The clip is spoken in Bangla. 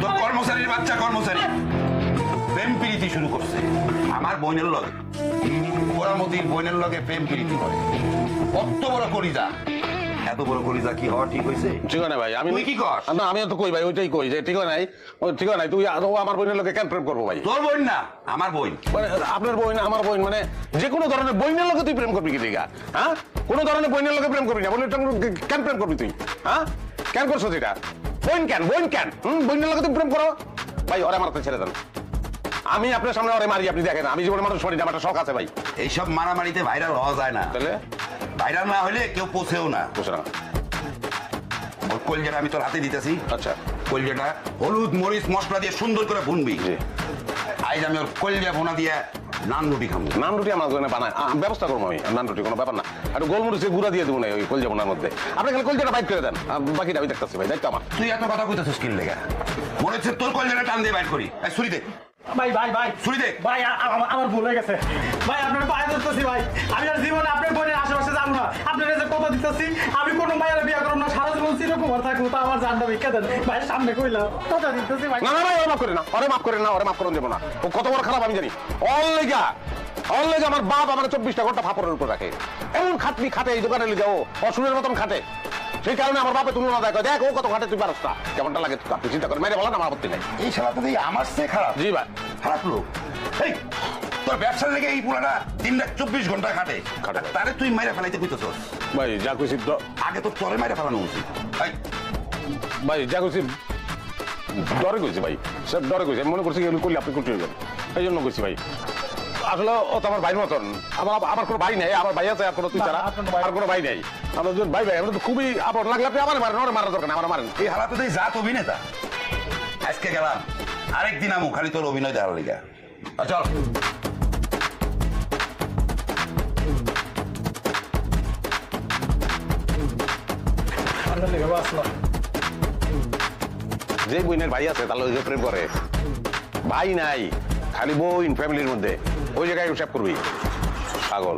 তোর কর্মচারীর বাচ্চা, কর্মচারী। প্রেম প্রীতি শুরু করছে। আমার বোনের লগে। গোড়ামতির বোনের লগে প্রেম প্রীতি করে। কত বড় কলিজা। এত বড় কলিজা কি হওয়া ঠিক হয়েছে? ঠিক ভাই আমি তুই কি কর? না আমি তো কই ভাই ওইটাই কই যে ঠিক নাই ঠিক নাই তুই ও আমার বোনের লোকে কেন প্রেম করব ভাই? তোর বোন না আমার বোন। মানে আপনার বোন আমার বোন মানে যে কোনো ধরনের বইনের লোকে তুই প্রেম করবি কি দিঘা হ্যাঁ? কোনো ধরনের বইনের লোকে প্রেম করবি না বলে কেন প্রেম করবি তুই হ্যাঁ? কেন করছ সেটা? বোন কেন বোন কেন? হুম বইনের লোকে তুমি প্রেম করো। ভাই ওরে মারতে ছেড়ে দেন। আমি আপনার সামনে ওরে মারি আপনি দেখেন আমি জীবনে মানুষ শরীর আমার একটা শখ আছে ভাই। এইসব মারামারিতে ভাইরাল হওয়া যায় না। তাহলে? ভাইরাল না হলে কেউ পৌঁছেও না। বুঝলাম ওর কলজাটা আমি তোর হাতে দিতেছি। আচ্ছা। কলজাটা হলুদ মরিচ মশলা দিয়ে সুন্দর করে ভুনবি। জি। আজ আমি ওর কলজা ভুনা দিয়ে নান রুটি খাব। নান রুটি আমার জন্য বানায়। আ, ব্যবস্থা করব আমি। নান রুটি কোনো ব্যাপার না। আর গোলমরিচের গুঁড়া দিয়ে দেবো না ওই কলজা বোনার মধ্যে। আপনি খালি কলজাটা বাইট করে দেন। বাকিটা আমি দেখতেছি ভাই দায়িত্ব আমার। তুই এত কথা কইতেছিস কিল লেগে? মনে হচ্ছে তোর কলজাটা টান দিয়ে বাইর করি। এই ছুরি দে ভাই ভাই ভাই। ছুরি দে। ভাই আমার ভুল হয়ে গেছে। ভাই আপনার পায়ে ধরতেছি ভাই। আমি আর জীবনে আপনার বোনের আশেপাশে যাব না। আপনার কাছে কথা দিতেছি। আমি কোনো মায়ের বিয়ে করব না। সারা জীবন চিরকুমার থাকব তা আমার জানটা ভিক্ষা দেন। ভাই সামনে কইলাম কথা দিতেছি ভাই। না না ভাই ওরে মাফ করে না। ওরে মাফ করে না ওরে মাফ করুন দেবো না। ও কত বড় খারাপ আমি জানি। অল্লেগা অল্লেগা আমার বাপ আমার চব্বিশটা ঘণ্টা ফাপড়ের উপর রাখে। এমন খাটনি খাটে এই দোকানে লিগে ও অসুরের মতন খাটে। সেই কারণে আমার বাপে তুলনা দেয় কয়, দেখ ও কত খাটে তুই পারস না। কেমনটা লাগে আপনি চিন্তা করে মেরে বলেন আমার আপত্তি নাই। এই শালা তো এই আমার সে খারাপ? জি ভাই। খারাপ লোক? এই তোর ব্যবসার লেগে এই পুরাটা দিন রাত চব্বিশ ঘণ্টা খাটে। তারে তুই মাইরা ফেলাইতে কইতেছ? ভাই যা দ- আগে তো তোরে মাইরা ফেলানো উচিত। ভাই যা খুশি ডরে কইছি ভাই। সব ডরে কইছি। আমি মনে করছি এগুলো করলে আপনি করতে হইবেন এই জন্য কইছি ভাই। আসলে ও তো আমার ভাই মতন। আমার আমার কোনো ভাই নেই আমার ভাই আছে আর কোনো তুই ছাড়া। আর কোনো ভাই নেই। আমরা দুজন ভাই ভাই আমরা তো খুবই আপন। লাগলে আপনি আমার মারেন ওরে মারা দরকার না আমার মারেন। এই হালাতে তুই জাত অভিনেতা। আজকে গেলাম। আরেকদিন আমু খালি তোর অভিনয় দেওয়ার লিগা। চল। যে বইনের ভাই আছে তাহলে প্রেম করে। ভাই নাই খালি বইন ফ্যামিলির মধ্যে। ওই জায়গায় হিসাব করবি পাগল।